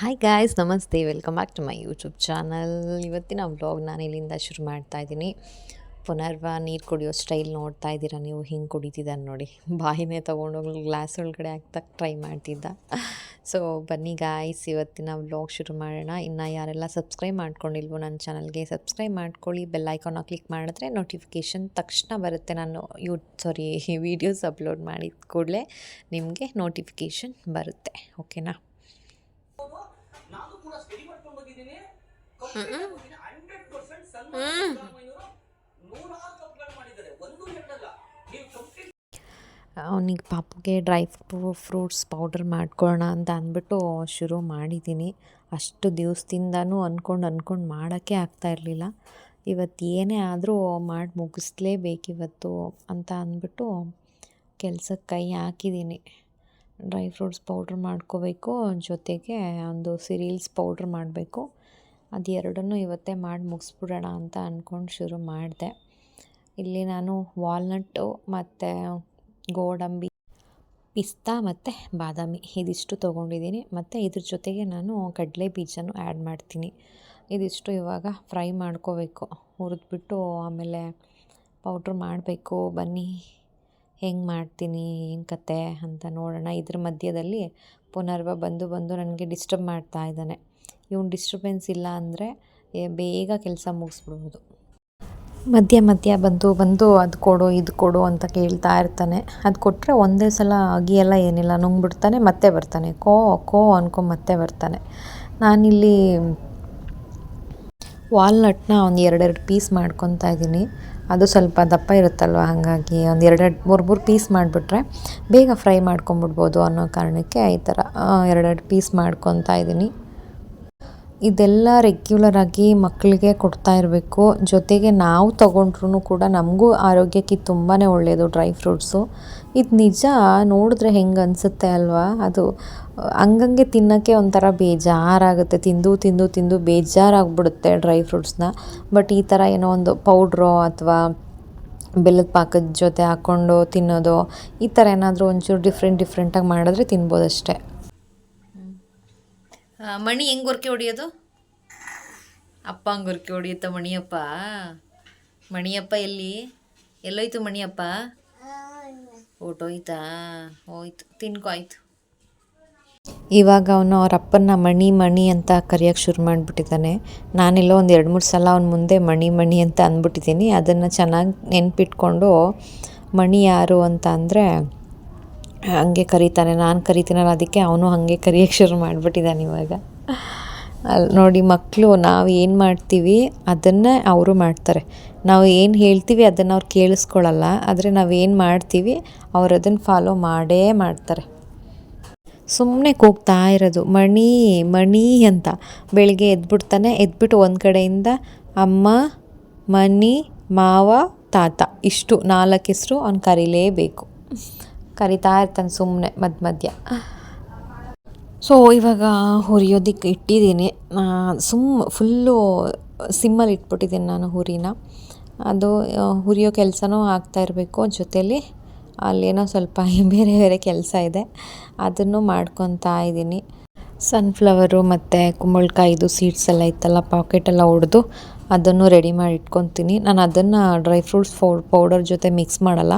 Hi guys ನಮಸ್ತೆ. Welcome back to my YouTube channel ಇವತ್ತಿನ vlog ನಾನು ಇಲ್ಲಿಂದ ಶುರು ಮಾಡ್ತಾ ಇದ್ದೀನಿ. ಪುನರ್ವ ನೀರು ಕುಡಿಯೋ ಸ್ಟೈಲ್ ನೋಡ್ತಾ ಇದ್ದೀರಾ ನೀವು? ಹಿಂಗೆ ಕುಡಿತಿದ್ದಾನೆ ನೋಡಿ. ಬಾಯಿನೇ ತೊಗೊಂಡೋಗಿ ಗ್ಲಾಸ್ ಒಳಗಡೆ ಹಾಕ್ತಕ್ಕೆ ಟ್ರೈ ಮಾಡ್ತಿದ್ದ. ಸೊ ಬನ್ನಿ ಗಾಯ್ಸ್ ಇವತ್ತಿನ ವ್ಲಾಗ್ ಶುರು ಮಾಡೋಣ. ಇನ್ನು ಯಾರೆಲ್ಲ ಸಬ್ಸ್ಕ್ರೈಬ್ ಮಾಡ್ಕೊಂಡಿಲ್ವೋ ನನ್ನ ಚಾನಲ್ಗೆ ಸಬ್ಸ್ಕ್ರೈಬ್ ಮಾಡ್ಕೊಳ್ಳಿ. ಬೆಲ್ ಐಕಾನ ಕ್ಲಿಕ್ ಮಾಡಿದ್ರೆ ನೋಟಿಫಿಕೇಷನ್ ತಕ್ಷಣ ಬರುತ್ತೆ ನಾನು ಯೂ ಸಾರಿ ವೀಡಿಯೋಸ್ ಅಪ್ಲೋಡ್ ಮಾಡಿದ ಕೂಡಲೇ ನಿಮಗೆ ನೋಟಿಫಿಕೇಷನ್ ಬರುತ್ತೆ. ಓಕೆನಾ ಕೂಡ ಸ್ಟಡಿ ಮಾಡ್ಕೊಂಡು ಬಂದಿದ್ದೀನಿ ಹಂಡ್ರೆಡ್ ಪರ್ಸೆಂಟ್ ಸಲ್ಮಾನ್ ನೂರಾರು ತಪ್ಪುಗಳು ಮಾಡಿದ್ದಾರೆ. ಒಂದು ಎರಡಲ್ಲ. ನೀವು ಕಂಪ್ಲೀಟ್ ಅವನಿಗೆ ಪಾಪಗೆ ಡ್ರೈ ಫ್ರೂ ಫ್ರೂಟ್ಸ್ ಪೌಡರ್ ಮಾಡ್ಕೊಳ್ಳೋಣ ಅಂತ ಅಂದ್ಬಿಟ್ಟು ಶುರು ಮಾಡಿದ್ದೀನಿ. ಅಷ್ಟು ದಿವಸದಿಂದನೂ ಅಂದ್ಕೊಂಡು ಅಂದ್ಕೊಂಡು ಮಾಡೋಕ್ಕೆ ಆಗ್ತಾ ಇರಲಿಲ್ಲ. ಇವತ್ತು ಏನೇ ಆದರೂ ಮಾಡಿ ಮುಗಿಸ್ಲೇಬೇಕಿವತ್ತು ಅಂತ ಅಂದ್ಬಿಟ್ಟು ಕೆಲಸಕ್ಕೆ ಕೈ ಹಾಕಿದ್ದೀನಿ. ಡ್ರೈ ಫ್ರೂಟ್ಸ್ ಪೌಡ್ರ್ ಮಾಡ್ಕೋಬೇಕು. ಜೊತೆಗೆ ಒಂದು ಸಿರೀಲ್ಸ್ ಪೌಡ್ರ್ ಮಾಡಬೇಕು. ಅದು ಎರಡನ್ನೂ ಇವತ್ತೇ ಮಾಡಿ ಮುಗಿಸ್ಬಿಡೋಣ ಅಂತ ಅಂದ್ಕೊಂಡು ಶುರು ಮಾಡಿದೆ. ಇಲ್ಲಿ ನಾನು ವಾಲ್ನಟ್ಟು ಮತ್ತು ಗೋಡಂಬಿ, ಪಿಸ್ತಾ ಮತ್ತು ಬಾದಾಮಿ ಇದಿಷ್ಟು ತೊಗೊಂಡಿದ್ದೀನಿ. ಮತ್ತು ಇದ್ರ ಜೊತೆಗೆ ನಾನು ಕಡಲೆ ಬೀಜನೂ ಆ್ಯಡ್ ಮಾಡ್ತೀನಿ. ಇದಿಷ್ಟು ಇವಾಗ ಫ್ರೈ ಮಾಡ್ಕೋಬೇಕು. ಹುರಿದ್ಬಿಟ್ಟು ಆಮೇಲೆ ಪೌಡ್ರ್ ಮಾಡಬೇಕು. ಬನ್ನಿ. ಹೆಂಗೆ ಮಾಡ್ತೀನಿ, ಏನು ಕತೆ ಅಂತ ನೋಡೋಣ. ಇದ್ರ ಮಧ್ಯದಲ್ಲಿ ಪುನರ್ವ ಬಂದು ಬಂದು ನನಗೆ ಡಿಸ್ಟರ್ಬ್ ಮಾಡ್ತಾ ಇದ್ದಾನೆ. ಇವ್ನು ಡಿಸ್ಟರ್ಬೆನ್ಸ್ ಇಲ್ಲ ಅಂದರೆ ಬೇಗ ಕೆಲಸ ಮುಗಿಸ್ಬಿಡ್ಬೋದು. ಮಧ್ಯ ಮಧ್ಯ ಬಂದು ಬಂದು ಅದು ಕೊಡು, ಇದು ಕೊಡು ಅಂತ ಕೇಳ್ತಾ ಇರ್ತಾನೆ. ಅದು ಕೊಟ್ಟರೆ ಒಂದೇ ಸಲ ಅಗಿ ಎಲ್ಲ ಏನಿಲ್ಲ. ನುಂಗ್ಬಿಡ್ತಾನೆ, ಮತ್ತೆ ಬರ್ತಾನೆ. ಕೋ ಕೋ ಅನ್ಕೊ ಮತ್ತೆ ಬರ್ತಾನೆ. ನಾನಿಲ್ಲಿ ವಾಲ್ನಟ್ನ ಒಂದು ಎರಡೆರಡು ಪೀಸ್ ಮಾಡ್ಕೊತಾ ಇದ್ದೀನಿ. ಅದು ಸ್ವಲ್ಪ ದಪ್ಪ ಇರುತ್ತಲ್ವ? ಹಾಗಾಗಿ ಒಂದು ಎರಡೆರಡು ಮೂರು ಮೂರು ಪೀಸ್ ಮಾಡಿಬಿಟ್ರೆ ಬೇಗ ಫ್ರೈ ಮಾಡ್ಕೊಂಬಿಡ್ಬೋದು ಅನ್ನೋ ಕಾರಣಕ್ಕೆ ಈ ಥರ ಎರಡೆರಡು ಪೀಸ್ ಮಾಡ್ಕೊತಾ ಇದ್ದೀನಿ ಇದೆಲ್ಲ ರೆಗ್ಯುಲರಾಗಿ ಮಕ್ಕಳಿಗೆ ಕೊಡ್ತಾ ಇರಬೇಕು. ಜೊತೆಗೆ ನಾವು ತಗೊಂಡ್ರೂ ಕೂಡ ನಮಗೂ ಆರೋಗ್ಯಕ್ಕೆ ತುಂಬಾ ಒಳ್ಳೆಯದು ಡ್ರೈ ಫ್ರೂಟ್ಸು ಇದು ನಿಜ, ನೋಡಿದ್ರೆ ಹೆಂಗೆ ಅನಿಸುತ್ತೆ ಅಲ್ವಾ? ಅದು, ಹಂಗಂಗೆ ತಿನ್ನೋಕ್ಕೆ ಒಂಥರ ಬೇಜಾರಾಗುತ್ತೆ. ತಿಂದು ತಿಂದು ತಿಂದು ಬೇಜಾರಾಗ್ಬಿಡುತ್ತೆ ಡ್ರೈ ಫ್ರೂಟ್ಸ್ನ ಬಟ್ ಈ ಥರ ಏನೋ ಒಂದು ಪೌಡ್ರೋ ಅಥವಾ ಬೆಲ್ಲದ ಪಾಕದ ಜೊತೆ ಹಾಕ್ಕೊಂಡು ತಿನ್ನೋದು, ಈ ಥರ ಏನಾದರೂ ಒಂಚೂರು ಡಿಫ್ರೆಂಟ್ ಡಿಫ್ರೆಂಟಾಗಿ ಮಾಡಿದ್ರೆ ತಿನ್ಬೋದಷ್ಟೇ. ಮಣಿ ಹೆಂಗೆ ಗೊರ್ಕೆ ಹೊಡಿಯೋದು? ಅಪ್ಪ ಹಂಗೆ ಗೊರ್ಕೆ ಹೊಡಿಯುತ್ತ ಮಣಿಯಪ್ಪ. ಮಣಿಯಪ್ಪ ಎಲ್ಲಿ? ಎಲ್ಲೋಯ್ತು ಮಣಿಯಪ್ಪ? ಓಟೋಯ್ತಾ? ಹೋಯ್ತು, ತಿನ್ಕೋ, ಆಯ್ತು. ಇವಾಗ ಅವನು ಅವ್ರ ಅಪ್ಪನ ಮಣಿ ಮಣಿ ಅಂತ ಕರೆಯೋಕ್ಕೆ ಶುರು ಮಾಡಿಬಿಟ್ಟಿದ್ದಾನೆ. ನಾನೆಲ್ಲೋ ಒಂದು ಎರಡು ಮೂರು ಸಲ ಅವನ ಮುಂದೆ ಮಣಿ ಮಣಿ ಅಂತ ಅಂದ್ಬಿಟ್ಟಿದ್ದೀನಿ. ಅದನ್ನು ಚೆನ್ನಾಗಿ ನೆನ್ಪಿಟ್ಕೊಂಡು ಮಣಿ ಯಾರು ಅಂತ ಅಂದರೆ ಹಂಗೆ ಕರೀತಾನೆ, ನಾನು ಕರಿತೀನಲ್ಲ, ಅದಕ್ಕೆ ಅವನು ಹಾಗೆ ಕರಿಯೋಕ್ಕೆ ಶುರು ಮಾಡಿಬಿಟ್ಟಿದ್ದಾನೆ ಇವಾಗ. ಅಲ್ಲಿ ನೋಡಿ ಮಕ್ಕಳು ನಾವು ಏನು ಮಾಡ್ತೀವಿ, ಅದನ್ನೇ ಅವರು ಮಾಡ್ತಾರೆ. ನಾವು ಏನು ಹೇಳ್ತೀವಿ, ಅದನ್ನು ಅವ್ರು ಕೇಳಿಸ್ಕೊಳ್ಳಲ್ಲ ಆದರೆ ನಾವು ಏನು ಮಾಡ್ತೀವಿ, ಅವ್ರು ಅದನ್ನು ಫಾಲೋ ಮಾಡೇ ಮಾಡ್ತಾರೆ. ಸುಮ್ಮನೆ ಕೂಗ್ತಾ ಇರೋದು, ಮಣಿ ಮಣಿ ಅಂತ. ಬೆಳಿಗ್ಗೆ ಎದ್ಬಿಡ್ತಾನೆ, ಎದ್ಬಿಟ್ಟು ಒಂದು ಕಡೆಯಿಂದ ಅಮ್ಮ, ಮನಿ, ಮಾವ, ತಾತ, ಇಷ್ಟು ನಾಲ್ಕು ಹೆಸರು ಅವ್ನು ಕರೀಲೇಬೇಕು. ಕರಿತಾ ಇರ್ತಾನೆ ಸುಮ್ಮನೆ ಮಧ್ಯ ಮಧ್ಯ. ಸೊ ಇವಾಗ ಹುರಿಯೋದಕ್ಕೆ ಇಟ್ಟಿದ್ದೀನಿ. ಸುಮ್ ಫುಲ್ಲು ಸಿಮ್ಮಲ್ಲಿ ಇಟ್ಬಿಟ್ಟಿದ್ದೀನಿ ನಾನು ಹುರಿನ. ಅದು ಹುರಿಯೋ ಕೆಲಸನೂ ಆಗ್ತಾ ಇರಬೇಕು. ಜೊತೇಲಿ ಅಲ್ಲೇನೋ ಸ್ವಲ್ಪ ಬೇರೆ ಬೇರೆ ಕೆಲಸ ಇದೆ. ಅದನ್ನು ಮಾಡ್ಕೊತಾ ಇದ್ದೀನಿ. ಸನ್ಫ್ಲವರು ಮತ್ತು ಕುಂಬಳಕಾಯಿದು ಸೀಡ್ಸ್ ಎಲ್ಲ ಇತ್ತಲ್ಲ ಪಾಕೆಟೆಲ್ಲ ಹೊಡೆದು ಅದನ್ನು ರೆಡಿ ಮಾಡಿ ಇಟ್ಕೊತೀನಿ. ನಾನು ಅದನ್ನು ಡ್ರೈ ಫ್ರೂಟ್ಸ್ ಪೌಡರ್ ಜೊತೆ ಮಿಕ್ಸ್ ಮಾಡಲ್ಲ.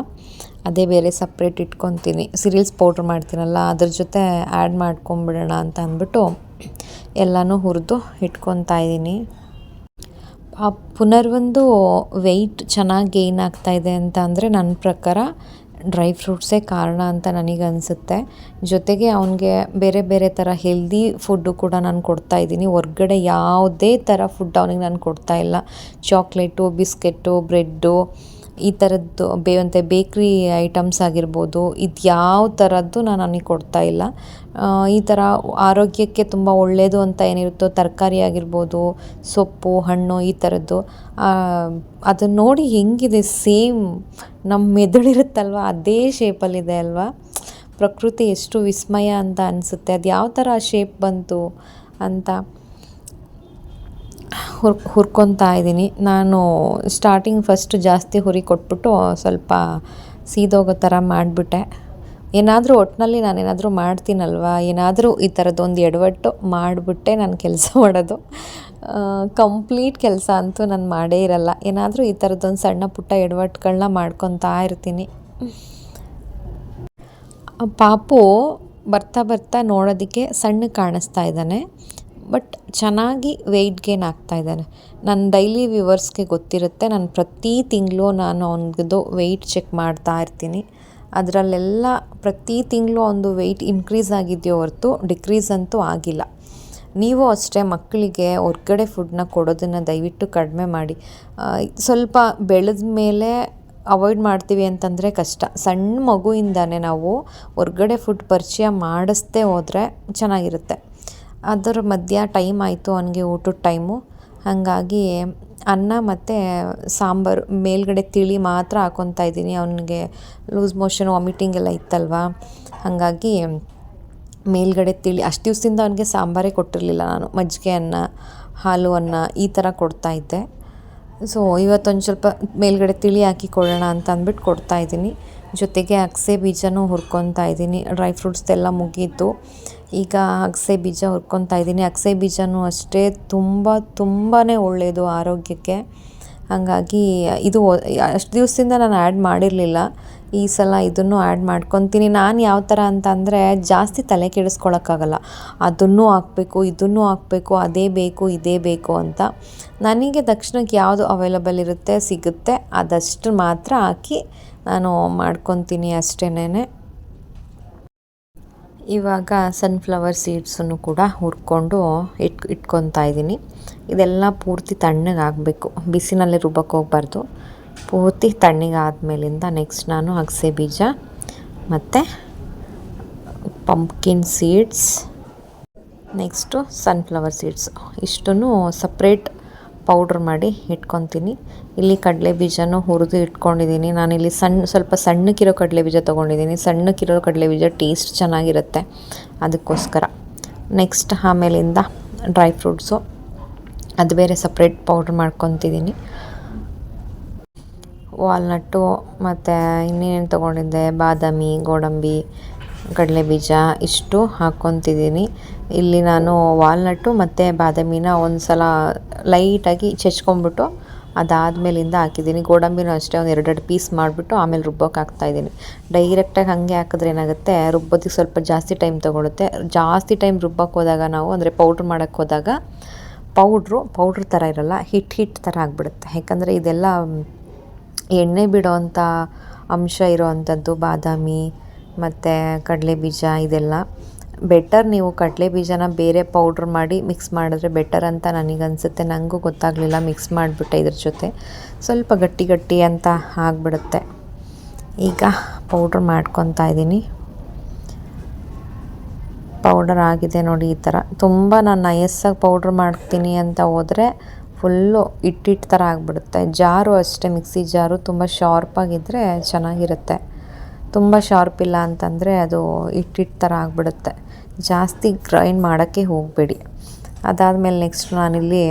ಅದೇ ಬೇರೆ ಸಪ್ರೇಟ್ ಇಟ್ಕೊತೀನಿ. ಸಿರಿಲ್ಸ್ ಪೌಡ್ರ್ ಮಾಡ್ತೀನಲ್ಲ, ಅದ್ರ ಜೊತೆ ಆ್ಯಡ್ ಮಾಡ್ಕೊಂಬಿಡೋಣ ಅಂತ ಅಂದ್ಬಿಟ್ಟು ಎಲ್ಲನೂ ಹುರಿದು ಇಟ್ಕೊತಾ ಇದ್ದೀನಿ. ಪುನರ್ವೊಂದು ವೆಯ್ಟ್ ಚೆನ್ನಾಗಿ ಗೇನ್ ಆಗ್ತಾಯಿದೆ ಅಂತ ಅಂದರೆ ನನ್ನ ಪ್ರಕಾರ ಡ್ರೈ ಫ್ರೂಟ್ಸೇ ಕಾರಣ ಅಂತ ನನಗೆ ಅನಿಸುತ್ತೆ. ಜೊತೆಗೆ ಅವನಿಗೆ ಬೇರೆ ಬೇರೆ ಥರ ಹೆಲ್ದಿ ಫುಡ್ಡು ಕೂಡ ನಾನು ಕೊಡ್ತಾ ಇದ್ದೀನಿ. ಹೊರ್ಗಡೆ ಯಾವುದೇ ಥರ ಫುಡ್ ಅವನಿಗೆ ನಾನು ಕೊಡ್ತಾ ಇಲ್ಲ. ಚಾಕ್ಲೇಟು ಬಿಸ್ಕೆಟ್ಟು ಬ್ರೆಡ್ಡು ಈ ಥರದ್ದು ಬೇವಂತೆ ಬೇಕ್ರಿ ಐಟಮ್ಸ್ ಆಗಿರ್ಬೋದು, ಇದು ಯಾವ ಥರದ್ದು ನಾನು ಅವನಿಗೆ ಕೊಡ್ತಾ ಇಲ್ಲ. ಈ ಥರ ಆರೋಗ್ಯಕ್ಕೆ ತುಂಬ ಒಳ್ಳೆಯದು ಅಂತ ಏನಿರುತ್ತೋ, ತರಕಾರಿ ಆಗಿರ್ಬೋದು, ಸೊಪ್ಪು, ಹಣ್ಣು ಈ ಥರದ್ದು ಅದನ್ನು ನೋಡಿ ಹೆಂಗಿದೆ, ಸೇಮ್ ನಮ್ಮ ಮೆದುಳಿರುತ್ತಲ್ವ, ಅದೇ ಶೇಪಲ್ಲಿದೆ ಅಲ್ವಾ? ಪ್ರಕೃತಿ ಎಷ್ಟು ವಿಸ್ಮಯ ಅಂತ ಅನಿಸುತ್ತೆ, ಅದು ಯಾವ ಥರ ಶೇಪ್ ಬಂತು ಅಂತ. ಹುರ್, ಹುರ್ಕೊತಾ ಇದ್ದೀನಿ. ನಾನು ಸ್ಟಾರ್ಟಿಂಗ್ ಫಸ್ಟ್ ಜಾಸ್ತಿ ಹುರಿ ಕೊಟ್ಬಿಟ್ಟು ಸ್ವಲ್ಪ ಸೀದೋಗೋ ಥರ ಮಾಡಿಬಿಟ್ಟೆ. ಏನಾದರೂ ಒಟ್ಟಿನಲ್ಲಿ ನಾನೇನಾದರೂ ಮಾಡ್ತೀನಲ್ವ? ಏನಾದರೂ ಈ ಥರದ್ದೊಂದು ಎಡವಟ್ಟು ಮಾಡಿಬಿಟ್ಟೆ ನಾನು ಕೆಲಸ ಮಾಡೋದು. ಕಂಪ್ಲೀಟ್ ಕೆಲಸ ಅಂತೂ ನಾನು ಮಾಡೇ ಇರಲ್ಲ. ಏನಾದರೂ ಈ ಥರದ್ದೊಂದು ಸಣ್ಣ ಪುಟ್ಟ ಎಡವಟ್ಟುಗಳನ್ನ ಮಾಡ್ಕೊತಾ ಇರ್ತೀನಿ. ಪಾಪು ಬರ್ತಾ ಬರ್ತಾ ನೋಡೋದಕ್ಕೆ ಸಣ್ಣ ಕಾಣಿಸ್ತಾ ಇದ್ದಾನೆ. ಬಟ್ ಚೆನ್ನಾಗಿ ವೆಯ್ಟ್ ಗೇನ್ ಆಗ್ತಾ ಇದ್ದಾನೆ. ನನ್ನ ಡೈಲಿ ವ್ಯೂವರ್ಸ್ಗೆ ಗೊತ್ತಿರುತ್ತೆ, ನಾನು ಪ್ರತಿ ತಿಂಗಳು ನಾನು ಅವನದು ವೆಯ್ಟ್ ಚೆಕ್ ಮಾಡ್ತಾ ಇರ್ತೀನಿ. ಅದರಲ್ಲೆಲ್ಲ ಪ್ರತಿ ತಿಂಗಳು ಒಂದು ವೆಯ್ಟ್ ಇನ್ಕ್ರೀಸ್ ಆಗಿದೆಯೋ ಹೊರತು ಡಿಕ್ರೀಸ್ ಅಂತೂ ಆಗಿಲ್ಲ. ನೀವು ಅಷ್ಟೇ ಮಕ್ಕಳಿಗೆ ಹೊರ್ಗಡೆ ಫುಡ್ನ ಕೊಡೋದನ್ನು ದಯವಿಟ್ಟು ಕಡಿಮೆ ಮಾಡಿ. ಸ್ವಲ್ಪ ಬೆಳೆದ ಮೇಲೆ ಅವಾಯ್ಡ್ ಮಾಡ್ತೀವಿ ಅಂತಂದರೆ ಕಷ್ಟ. ಸಣ್ಣ ಮಗುವಿಂದಾನೆ ನಾವು ಹೊರ್ಗಡೆ ಫುಡ್ ಪರಿಚಯ ಮಾಡಿಸ್ದೇ ಹೋದರೆ ಚೆನ್ನಾಗಿರುತ್ತೆ. ಅದರ ಮಧ್ಯ ಟೈಮ್ ಆಯಿತು ಅವನಿಗೆ ಊಟದ ಟೈಮು. ಹಾಗಾಗಿ ಅನ್ನ ಮತ್ತು ಸಾಂಬಾರು, ಮೇಲ್ಗಡೆ ತಿಳಿ ಮಾತ್ರ ಹಾಕೊತಾ ಇದ್ದೀನಿ. ಅವನಿಗೆ ಲೂಸ್ ಮೋಷನ್, ವಾಮಿಟಿಂಗ್ ಎಲ್ಲ ಇತ್ತಲ್ವಾ? ಹಾಗಾಗಿ ಮೇಲ್ಗಡೆ ತಿಳಿ, ಅಷ್ಟು ದಿವಸದಿಂದ ಅವನಿಗೆ ಸಾಂಬಾರೇ ಕೊಟ್ಟಿರಲಿಲ್ಲ ನಾನು. ಮಜ್ಜಿಗೆ ಅನ್ನ, ಹಾಲು ಅನ್ನ ಈ ಥರ ಕೊಡ್ತಾಯಿದ್ದೆ ಸೊ ಇವತ್ತೊಂದು ಸ್ವಲ್ಪ ಮೇಲ್ಗಡೆ ತಿಳಿ ಹಾಕಿ ಕೊಡೋಣ ಅಂತ ಅಂದ್ಬಿಟ್ಟು ಕೊಡ್ತಾ ಇದ್ದೀನಿ. ಜೊತೆಗೆ ಅಗಸೆ ಬೀಜನೂ ಹುರ್ಕೊತಾ ಇದ್ದೀನಿ. ಡ್ರೈ ಫ್ರೂಟ್ಸ್ದೆಲ್ಲ ಮುಗೀತು. ಈಗ ಅಗಸೆ ಬೀಜ ಹುರ್ಕೊತಾ ಇದ್ದೀನಿ. ಅಗಸೆ ಬೀಜನೂ ಅಷ್ಟೇ ತುಂಬ ತುಂಬಾ ಒಳ್ಳೆಯದು ಆರೋಗ್ಯಕ್ಕೆ. ಹಾಗಾಗಿ ಇದು ಅಷ್ಟು ದಿವಸದಿಂದ ನಾನು ಆ್ಯಡ್ ಮಾಡಿರಲಿಲ್ಲ. ಈ ಸಲ ಇದನ್ನು ಆ್ಯಡ್ ಮಾಡ್ಕೊತೀನಿ. ನಾನು ಯಾವ ಥರ ಅಂತ ಅಂದರೆ ಜಾಸ್ತಿ ತಲೆ ಕೆಡಿಸ್ಕೊಳಕ್ಕಾಗಲ್ಲ. ಅದನ್ನು ಹಾಕಬೇಕು, ಇದನ್ನು ಹಾಕಬೇಕು, ಅದೇ ಬೇಕು, ಇದೇ ಬೇಕು ಅಂತ. ನನಗೆ ತಕ್ಷಣಕ್ಕೆ ಯಾವುದು ಅವೈಲಬಲ್ ಇರುತ್ತೆ ಸಿಗುತ್ತೆ. ಅದಷ್ಟು ಮಾತ್ರ ಹಾಕಿ ನಾನು ಮಾಡ್ಕೊತೀನಿ ಅಷ್ಟೇನೆ ಇವಾಗ ಸನ್ಫ್ಲವರ್ ಸೀಡ್ಸನ್ನು ಕೂಡ ಹುರ್ಕೊಂಡು ಇಟ್, ಇಟ್ಕೊತಾ ಇದ್ದೀನಿ. ಇದೆಲ್ಲ ಪೂರ್ತಿ ತಣ್ಣಗಾಗಬೇಕು ಬಿಸಿನಲ್ಲಿ ರುಬ್ಬಕ್ಕೆ ಹೋಗ್ಬಾರ್ದು. ಪೂರ್ತಿ ತಣ್ಣಗೆ ಮೇಲಿಂದ ನೆಕ್ಸ್ಟ್ ನಾನು ಅಗಸೆ ಬೀಜ ಮತ್ತು pumpkin seeds next sunflower seeds ಇಷ್ಟನ್ನು ಸಪ್ರೇಟ್ ಪೌಡ್ರ್ ಮಾಡಿ ಇಟ್ಕೊತೀನಿ. ಇಲ್ಲಿ ಕಡಲೆ ಬೀಜನೂ ಹುರಿದು ಇಟ್ಕೊಂಡಿದ್ದೀನಿ. ನಾನಿಲ್ಲಿ ಸಣ್ಣ ಸ್ವಲ್ಪ ಸಣ್ಣಕ್ಕಿರೋ ಕಡಲೆ ಬೀಜ ತೊಗೊಂಡಿದ್ದೀನಿ. ಸಣ್ಣಕ್ಕಿರೋ ಕಡಲೆ ಬೀಜ ಟೇಸ್ಟ್ ಚೆನ್ನಾಗಿರುತ್ತೆ ಅದಕ್ಕೋಸ್ಕರ. ನೆಕ್ಸ್ಟ್ ಆಮೇಲಿಂದ ಡ್ರೈ ಫ್ರೂಟ್ಸು ಅದು ಬೇರೆ ಸಪ್ರೇಟ್ ಪೌಡ್ರ್ ಮಾಡ್ಕೊತಿದ್ದೀನಿ. ವಾಲ್ನಟ್ಟು ಮತ್ತು ಇನ್ನೇನೇನು ತೊಗೊಂಡಿದ್ದೆ? ಬಾದಾಮಿ, ಗೋಡಂಬಿ ಕಡಲೆ ಬೀಜ ಇಷ್ಟು ಹಾಕ್ಕೊತಿದ್ದೀನಿ. ಇಲ್ಲಿ ನಾನು ವಾಲ್ನಟ್ಟು ಮತ್ತು ಬಾದಾಮಿನ ಒಂದು ಸಲ ಲೈಟಾಗಿ ಚೆಚ್ಕೊಂಬಿಟ್ಟು ಅದಾದಮೇಲಿಂದ ಹಾಕಿದ್ದೀನಿ. ಗೋಡಂಬಿನೂ ಅಷ್ಟೇ ಒಂದು ಎರಡೆರಡು ಪೀಸ್ ಮಾಡಿಬಿಟ್ಟು ಆಮೇಲೆ ರುಬ್ಬೋಕೆ ಹಾಕ್ತಾಯಿದ್ದೀನಿ ಡೈರೆಕ್ಟಾಗಿ ಹಾಗೆ ಹಾಕಿದ್ರೆ ಏನಾಗುತ್ತೆ? ರುಬ್ಬೋದಕ್ಕೆ ಸ್ವಲ್ಪ ಜಾಸ್ತಿ ಟೈಮ್ ತೊಗೊಳುತ್ತೆ. ಜಾಸ್ತಿ ಟೈಮ್ ರುಬ್ಬಕ್ಕೆ ಹೋದಾಗ ನಾವು ಅಂದರೆ ಪೌಡ್ರ್ ಮಾಡೋಕ್ಕೆ ಹೋದಾಗ ಪೌಡ್ರು ಪೌಡ್ರ್ ಥರ ಇರಲ್ಲ ಹಿಟ್ ಹಿಟ್ ಥರ ಆಗಿಬಿಡುತ್ತೆ. ಯಾಕಂದರೆ ಇದೆಲ್ಲ ಎಣ್ಣೆ ಬಿಡೋವಂಥ ಅಂಶ ಇರೋವಂಥದ್ದು ಬಾದಾಮಿ ಮತ್ತು ಕಡಲೆ ಬೀಜ ಇದೆಲ್ಲ. ಬೆಟರ್ ನೀವು ಕಡಲೆ ಬೀಜನ ಬೇರೆ ಪೌಡ್ರ್ ಮಾಡಿ ಮಿಕ್ಸ್ ಮಾಡಿದ್ರೆ ಬೆಟರ್ ಅಂತ ನನಗನ್ಸುತ್ತೆ. ನನಗೂ ಗೊತ್ತಾಗಲಿಲ್ಲ ಮಿಕ್ಸ್ ಮಾಡಿಬಿಟ್ಟೆ ಇದ್ರ ಜೊತೆ. ಸ್ವಲ್ಪ ಗಟ್ಟಿ ಗಟ್ಟಿ ಅಂತ ಆಗಿಬಿಡುತ್ತೆ. ಈಗ ಪೌಡ್ರ್ ಮಾಡ್ಕೊತಾ ಇದ್ದೀನಿ. ಪೌಡರ್ ಆಗಿದೆ ನೋಡಿ ಈ ಥರ ತುಂಬ ನಾನು ನಯಸ್ಸಾಗಿ ಪೌಡ್ರ್ ಮಾಡ್ತೀನಿ ಅಂತ ಹೋದರೆ ಫುಲ್ಲು ಇಟ್ಟಿಟ್ಟು ಥರ ಆಗಿಬಿಡುತ್ತೆ. ಜಾರು ಅಷ್ಟೇ, ಮಿಕ್ಸಿ ಜಾರು ತುಂಬ ಶಾರ್ಪಾಗಿದ್ದರೆ ಚೆನ್ನಾಗಿರುತ್ತೆ. ತುಂಬ ಶಾರ್ಪ್ ಇಲ್ಲ ಅಂತಂದರೆ ಅದು ಇಟ್ಟಿಟ್ಟು ಥರ ಆಗಿಬಿಡುತ್ತೆ. ಜಾಸ್ತಿ ಗ್ರೈಂಡ್ ಮಾಡೋಕ್ಕೆ ಹೋಗಬೇಡಿ. ಅದಾದಮೇಲೆ ನೆಕ್ಸ್ಟ್ ನಾನಿಲ್ಲಿ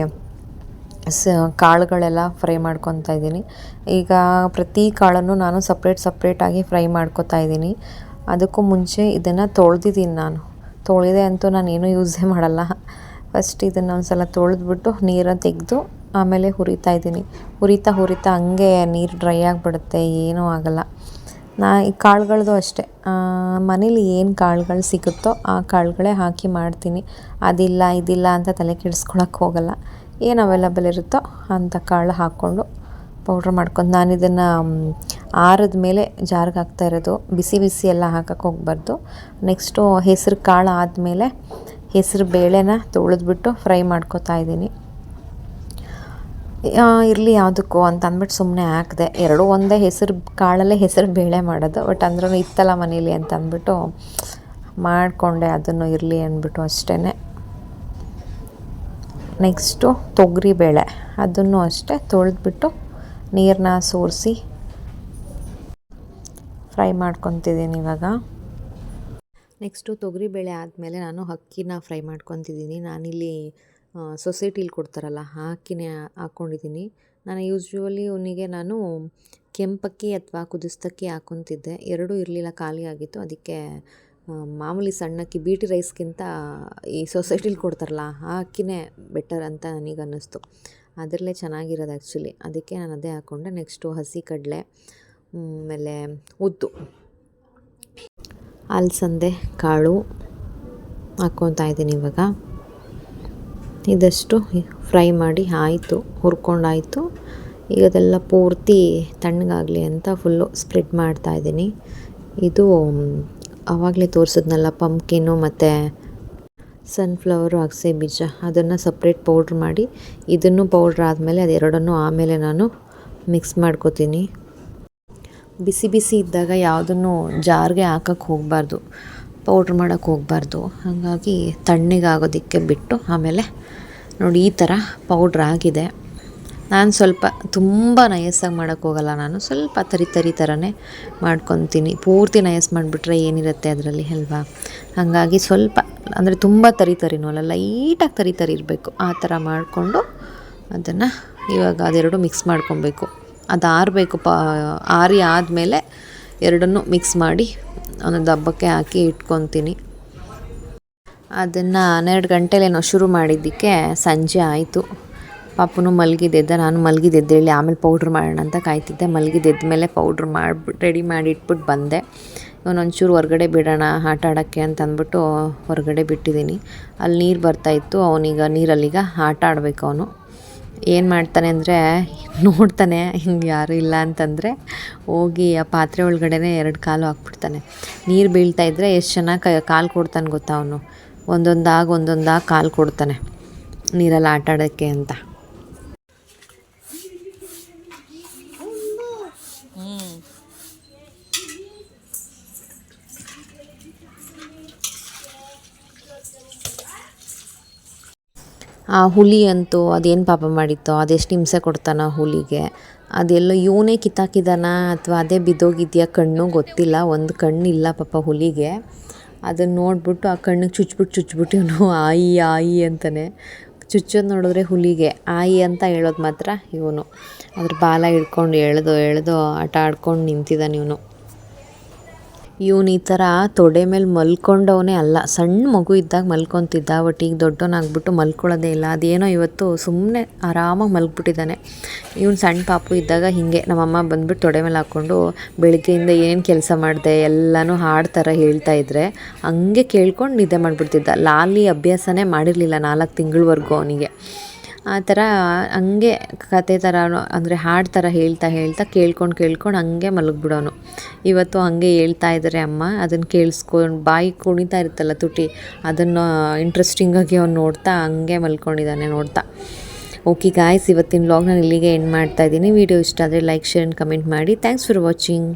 ಸ ಕಾಳುಗಳೆಲ್ಲ ಫ್ರೈ ಮಾಡ್ಕೊತಾ ಇದ್ದೀನಿ. ಈಗ ಪ್ರತಿ ಕಾಳನ್ನು ನಾನು ಸಪ್ರೇಟ್ ಸಪ್ರೇಟಾಗಿ ಫ್ರೈ ಮಾಡ್ಕೊತಾ ಇದ್ದೀನಿ. ಅದಕ್ಕೂ ಮುಂಚೆ ಇದನ್ನು ತೊಳೆದಿದ್ದೀನಿ ನಾನು. ತೊಳೆದೆ ಅಂತೂ ನಾನು ಏನೂ ಯೂಸೇ ಮಾಡಲ್ಲ. ಫಸ್ಟ್ ಇದನ್ನು ಒಂದು ಸಲ ತೊಳೆದ್ಬಿಟ್ಟು ನೀರನ್ನು ತೆಗೆದು ಆಮೇಲೆ ಹುರಿತಾ ಇದ್ದೀನಿ. ಹುರಿತಾ ಹುರಿತಾ ಹಂಗೆ ನೀರು ಡ್ರೈ ಆಗಿಬಿಡುತ್ತೆ, ಏನೂ ಆಗಲ್ಲ. ನಾ ಈ ಕಾಳುಗಳದ್ದು ಅಷ್ಟೇ. ಮನೇಲಿ ಏನು ಕಾಳುಗಳು ಸಿಗುತ್ತೋ ಆ ಕಾಳುಗಳೇ ಹಾಕಿ ಮಾಡ್ತೀನಿ. ಅದಿಲ್ಲ, ಇದಿಲ್ಲ ಅಂತ ತಲೆ ಕೆಡಿಸ್ಕೊಳಕ್ಕೆ ಹೋಗಲ್ಲ. ಏನು ಅವೈಲಬಲ್ ಇರುತ್ತೋ ಅಂಥ ಕಾಳು ಹಾಕ್ಕೊಂಡು ಪೌಡ್ರ್ ಮಾಡ್ಕೊಂಡು ನಾನು ಇದನ್ನು ಆರಿದ ಮೇಲೆ ಜಾರ್ಗೆ ಹಾಕ್ತಾ ಇರೋದು. ಬಿಸಿ ಬಿಸಿ ಎಲ್ಲ ಹಾಕಕ್ಕೆ ಹೋಗ್ಬಾರ್ದು. ನೆಕ್ಸ್ಟು ಹೆಸರು ಕಾಳು ಆದಮೇಲೆ ಹೆಸರು ಬೇಳೆನ ತೊಳೆದ್ಬಿಟ್ಟು ಫ್ರೈ ಮಾಡ್ಕೊತಾ ಇದ್ದೀನಿ ಇರಲಿ ಯಾವುದಕ್ಕೂ ಅಂತ ಅಂದ್ಬಿಟ್ಟು ಸುಮ್ಮನೆ ಹಾಕಿದೆ. ಎರಡೂ ಒಂದೇ ಹೆಸರು, ಕಾಳಲ್ಲೇ ಹೆಸರು ಬೇಳೆ ಮಾಡೋದು. ಬಟ್ ಅಂದ್ರೂ ಇತ್ತಲ್ಲ ಮನೇಲಿ ಅಂತ ಅಂದ್ಬಿಟ್ಟು ಮಾಡಿಕೊಂಡೆ, ಅದನ್ನು ಇರಲಿ ಅಂದ್ಬಿಟ್ಟು ಅಷ್ಟೇ ನೆಕ್ಸ್ಟು ತೊಗರಿ ಬೇಳೆ. ಅದನ್ನು ಅಷ್ಟೇ ತೊಳೆದ್ಬಿಟ್ಟು ನೀರನ್ನ ಸೋರಿಸಿ ಫ್ರೈ ಮಾಡ್ಕೊತಿದ್ದೀನಿ ಇವಾಗ. ನೆಕ್ಸ್ಟು ತೊಗರಿಬೇಳೆ ಆದಮೇಲೆ ನಾನು ಅಕ್ಕಿನ ಫ್ರೈ ಮಾಡ್ಕೊತಿದ್ದೀನಿ. ನಾನಿಲ್ಲಿ ಸೊಸೈಟಿಲಿ ಕೊಡ್ತಾರಲ್ಲ, ಹಾಕಿನೇ ಹಾಕ್ಕೊಂಡಿದ್ದೀನಿ ನಾನು ಯೂಶ್ವಲಿ ಅವನಿಗೆ ನಾನು ಕೆಂಪಕ್ಕಿ ಅಥವಾ ಕುದಿಸ್ತಕ್ಕಿ ಹಾಕೊತಿದ್ದೆ. ಎರಡೂ ಇರಲಿಲ್ಲ, ಖಾಲಿ ಆಗಿತ್ತು. ಅದಕ್ಕೆ ಮಾಮೂಲಿ ಸಣ್ಣಕ್ಕಿ ಬೀಟಿ ರೈಸ್ಗಿಂತ ಈ ಸೊಸೈಟಿಲಿ ಕೊಡ್ತಾರಲ್ಲ ಆ ಬೆಟರ್ ಅಂತ ನನಗೆ ಅನ್ನಿಸ್ತು. ಅದರಲ್ಲೇ ಚೆನ್ನಾಗಿರೋದು ಆ್ಯಕ್ಚುಲಿ. ಅದಕ್ಕೆ ನಾನು ಅದೇ ಹಾಕ್ಕೊಂಡೆ ನೆಕ್ಸ್ಟು ಹಸಿ ಕಡಲೆ ಆಮೇಲೆ ಉದ್ದು. ಅಲಸಂದೆ ಕಾಳು ಹಾಕ್ಕೊತಾ ಇದ್ದೀನಿ ಇವಾಗ. ಇದಷ್ಟು ಫ್ರೈ ಮಾಡಿ ಆಯಿತು, ಹುರ್ಕೊಂಡಾಯಿತು. ಈಗ ಅದೆಲ್ಲ ಪೂರ್ತಿ ತಣ್ಣಗಾಗಲಿ ಅಂತ ಫುಲ್ಲು ಸ್ಪ್ರೆಡ್ ಮಾಡ್ತಾ ಇದ್ದೀನಿ. ಇದು ಆವಾಗಲೇ ತೋರಿಸಿದ್ನಲ್ಲ ಪಂಪ್ಕಿನ್ನು ಮತ್ತು ಸನ್ಫ್ಲವರು, ಅಗಸೆ ಬೀಜ, ಅದನ್ನು ಸಪ್ರೇಟ್ ಪೌಡ್ರ್ ಮಾಡಿ, ಇದನ್ನು ಪೌಡ್ರ್ ಆದಮೇಲೆ ಅದೆರಡನ್ನೂ ಆಮೇಲೆ ನಾನು ಮಿಕ್ಸ್ ಮಾಡ್ಕೋತೀನಿ. ಬಿಸಿ ಬಿಸಿ ಇದ್ದಾಗ ಯಾವುದನ್ನು ಜಾರ್ಗೆ ಹಾಕಕ್ಕೆ ಹೋಗಬಾರ್ದು, ಪೌಡ್ರ್ ಮಾಡೋಕ್ಕೆ ಹೋಗಬಾರ್ದು. ಹಾಗಾಗಿ ತಣ್ಣಗಾಗೋದಕ್ಕೆ ಬಿಟ್ಟು ಆಮೇಲೆ ನೋಡಿ, ಈ ಥರ ಪೌಡ್ರ್ ಆಗಿದೆ. ನಾನು ಸ್ವಲ್ಪ ತುಂಬ ನಯಸ್ಸಾಗಿ ಮಾಡೋಕ್ಕೆ ಹೋಗಲ್ಲ ನಾನು. ಸ್ವಲ್ಪ ತರಿ ತರಿ ಥರನೇ ಮಾಡ್ಕೊತೀನಿ. ಪೂರ್ತಿ ನಯಸ್ ಮಾಡಿಬಿಟ್ರೆ ಏನಿರುತ್ತೆ ಅದರಲ್ಲಿ ಅಲ್ವಾ? ಹಾಗಾಗಿ ಸ್ವಲ್ಪ, ಅಂದರೆ ತುಂಬ ತರಿ ತರಿನೂ ಅಲ್ಲ, ಲೈಟಾಗಿ ತರಿ ತರಿ ಇರಬೇಕು. ಆ ಥರ ಮಾಡಿಕೊಂಡು ಅದನ್ನು ಇವಾಗ ಅದೆರಡು ಮಿಕ್ಸ್ ಮಾಡ್ಕೊಬೇಕು. ಅದು ಆರಬೇಕು ಪ, ಆರಿ ಆದಮೇಲೆ ಎರಡನ್ನೂ ಮಿಕ್ಸ್ ಮಾಡಿ ಒಂದೊಂದು ಹಬ್ಬಕ್ಕೆ ಹಾಕಿ ಇಟ್ಕೊತೀನಿ. ಅದನ್ನು ಹನ್ನೆರಡು ಗಂಟೆಲೇನೋ ಶುರು ಮಾಡಿದ್ದಕ್ಕೆ ಸಂಜೆ ಆಯಿತು. ಪಾಪನು ಮಲಗಿದ್ದೆದ್ದ ನಾನು ಮಲಗಿದ್ದೆದ್ದೇಳಿ ಆಮೇಲೆ ಪೌಡ್ರ್ ಮಾಡೋಣ ಅಂತ ಕಾಯ್ತಿದ್ದೆ. ಮಲಗಿದ್ದೆದ್ದ ಮೇಲೆ ಪೌಡ್ರ್ ಮಾಡಿಬಿಟ್ಟು ರೆಡಿ ಮಾಡಿ ಇಟ್ಬಿಟ್ಟು ಬಂದೆ. ಇವನೊಂಚೂರು ಹೊರಗಡೆ ಬಿಡೋಣ, ಆಟ ಆಡೋಕ್ಕೆ ಅಂತ ಅಂದ್ಬಿಟ್ಟು ಹೊರಗಡೆ ಬಿಟ್ಟಿದ್ದೀನಿ. ಅಲ್ಲಿ ನೀರು ಬರ್ತಾಯಿತ್ತು ಅವನೀಗ ನೀರಲ್ಲೀಗ ಆಟ ಆಡಬೇಕು ಅವನು. ಏನು ಮಾಡ್ತಾನೆ ಅಂದರೆ, ನೋಡ್ತಾನೆ ಹಿಂಗೆ ಯಾರೂ ಇಲ್ಲ ಅಂತಂದರೆ, ಹೋಗಿ ಆ ಪಾತ್ರೆ ಒಳಗಡೆನೆ ಎರಡು ಕಾಲು ಹಾಕ್ಬಿಡ್ತಾನೆ. ನೀರು ಬೀಳ್ತಾ ಇದ್ದರೆ ಎಷ್ಟು ಚೆನ್ನಾಗಿ ಕಾಲು ಕೊಡ್ತಾನೆ ಗೊತ್ತಾ ಅವನು. ಒಂದೊಂದಾಗಿ ಒಂದೊಂದಾಗಿ ಕಾಲು ಕೊಡ್ತಾನೆ, ನೀರಲ್ಲಿ ಆಟ ಆಡೋಕ್ಕೆ ಅಂತ. ಆ ಹುಲಿ ಅಂತೂ ಅದೇನು ಪಾಪ ಮಾಡಿತ್ತೋ, ಅದೆಷ್ಟು ಹಿಂಸೆ ಕೊಡ್ತಾನ ಹುಲಿಗೆ. ಅದೆಲ್ಲೋ ಇವನೇ ಕಿತ್ತಾಕಿದಾನ ಅಥವಾ ಅದೇ ಬಿದ್ದೋಗಿದೆಯಾ ಕಣ್ಣು ಗೊತ್ತಿಲ್ಲ, ಒಂದು ಕಣ್ಣಿಲ್ಲ ಪಾಪ ಹುಲಿಗೆ. ಅದನ್ನು ನೋಡಿಬಿಟ್ಟು ಆ ಕಣ್ಣಿಗೆ ಚುಚ್ಬಿಟ್ಟು ಚುಚ್ಬಿಟ್ಟು ಇವನು ಆಯಿ ಆಯಿ ಅಂತಾನೆ. ಚುಚ್ಚೋದು ನೋಡಿದ್ರೆ ಹುಲಿಗೆ. ಆಯಿ ಅಂತ ಹೇಳೋದು ಮಾತ್ರ ಇವನು. ಅದ್ರ ಬಾಲ ಹಿಡ್ಕೊಂಡು ಎಳೆದು ಎಳೆದು ಆಟ ಆಡ್ಕೊಂಡು ನಿಂತಿದ್ದಾನೆ ಇವನು. ಇವನು ಈ ಥರ ತೊಡೆ ಮೇಲೆ ಮಲ್ಕೊಂಡವನೇ ಅಲ್ಲ. ಸಣ್ಣ ಮಗು ಇದ್ದಾಗ ಮಲ್ಕೊತಿದ್ದ ಬಟ್ ಈಗ ದೊಡ್ಡವನಾಗ್ಬಿಟ್ಟು ಮಲ್ಕೊಳ್ಳೋದೇ ಇಲ್ಲ. ಅದೇನೋ ಇವತ್ತು ಸುಮ್ಮನೆ ಆರಾಮಾಗಿ ಮಲ್ಕ್ಬಿಟ್ಟಿದ್ದಾನೆ ಇವನು ಸಣ್ಣ ಪಾಪು ಇದ್ದಾಗ ಹೀಗೆ ನಮ್ಮಮ್ಮ ಬಂದ್ಬಿಟ್ಟು ತೊಡೆ ಮೇಲೆ ಹಾಕ್ಕೊಂಡು ಬೆಳಗ್ಗೆಯಿಂದ ಏನು ಕೆಲಸ ಮಾಡಿದೆ, ಎಲ್ಲನೂ ಹಾಡು ಥರ ಹೇಳ್ತಾ ಇದ್ರೆ ಹಂಗೆ ಕೇಳ್ಕೊಂಡು ನಿದ್ದೆ ಮಾಡಿಬಿಡ್ತಿದ್ದ. ಲಾಲಿ ಅಭ್ಯಾಸನೇ ಮಾಡಿರಲಿಲ್ಲ ನಾಲ್ಕು ತಿಂಗಳವರೆಗೂ ಅವನಿಗೆ. ಆ ಥರ ಹಂಗೆ ಕತೆ ಥರ ಅಂದರೆ ಹಾಡು ಥರ ಹೇಳ್ತಾ ಹೇಳ್ತಾ ಕೇಳ್ಕೊಂಡು ಕೇಳ್ಕೊಂಡು ಹಂಗೆ ಮಲಗಿಬಿಡೋನು. ಇವತ್ತು ಹಂಗೆ ಹೇಳ್ತಾ ಇದ್ದಾರೆ ಅಮ್ಮ, ಅದನ್ನು ಕೇಳಿಸ್ಕೊಂಡು ಬಾಯಿ ಕುಣಿತಾ ಇರುತ್ತಲ್ಲ ತುಟಿ, ಅದನ್ನು ಇಂಟ್ರೆಸ್ಟಿಂಗಾಗಿ ಅವ್ನು ನೋಡ್ತಾ ಹಂಗೆ ಮಲ್ಕೊಂಡಿದ್ದಾನೆ ನೋಡ್ತಾ. ಓಕೆ ಗಾಯ್ಸ್ ಇವತ್ತಿನ ವ್ಲಾಗ್ ನಾನು ಇಲ್ಲಿಗೆ ಎಂಡ್ ಮಾಡ್ತಾ ಇದ್ದೀನಿ. ವಿಡಿಯೋ ಇಷ್ಟ ಆದರೆ ಲೈಕ್ ಶೇರ್ ಆ್ಯಂಡ್ ಕಮೆಂಟ್ ಮಾಡಿ. Thanks for watching